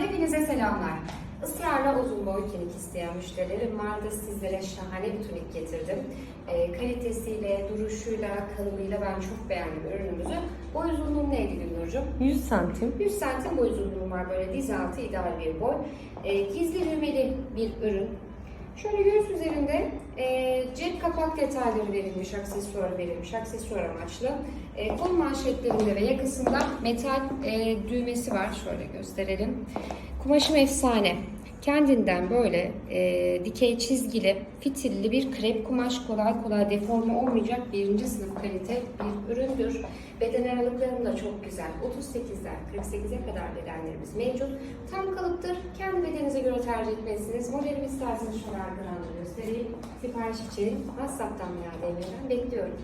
hepinize selamlar. Israrla uzun boy tunik isteyen müşterilerim vardı. Sizlere şahane bir tunik getirdim. E, kalitesiyle, duruşuyla, kalıbıyla ben çok beğendim ürünümüzü. Boy uzunluğum neydi Gülnur'cum? 100 santim. 100 santim boy uzunluğum var böyle diz altı ideal bir boy. E, gizli düğmeli bir ürün. Şöyle göğüs üzerinde e, kapak detayları verilmiş, aksesuar verilmiş, aksesuar amaçlı. E, kol manşetlerinde ve yakasında metal e, düğmesi var. Şöyle gösterelim. Kumaşım efsane. Kendinden böyle e, dikey çizgili, fitilli bir krep kumaş kolay kolay deforme olmayacak birinci sınıf kalite bir üründür. Beden aralıklarım da çok güzel. 38'den 48'e kadar bedenlerimiz mevcut. Tam kalıptır. Kendi bedeninize göre tercih etmelisiniz. Modelimi isterseniz şöyle arkadan da göstereyim. Sipariş için WhatsApp'tan veya DM'den bekliyorum.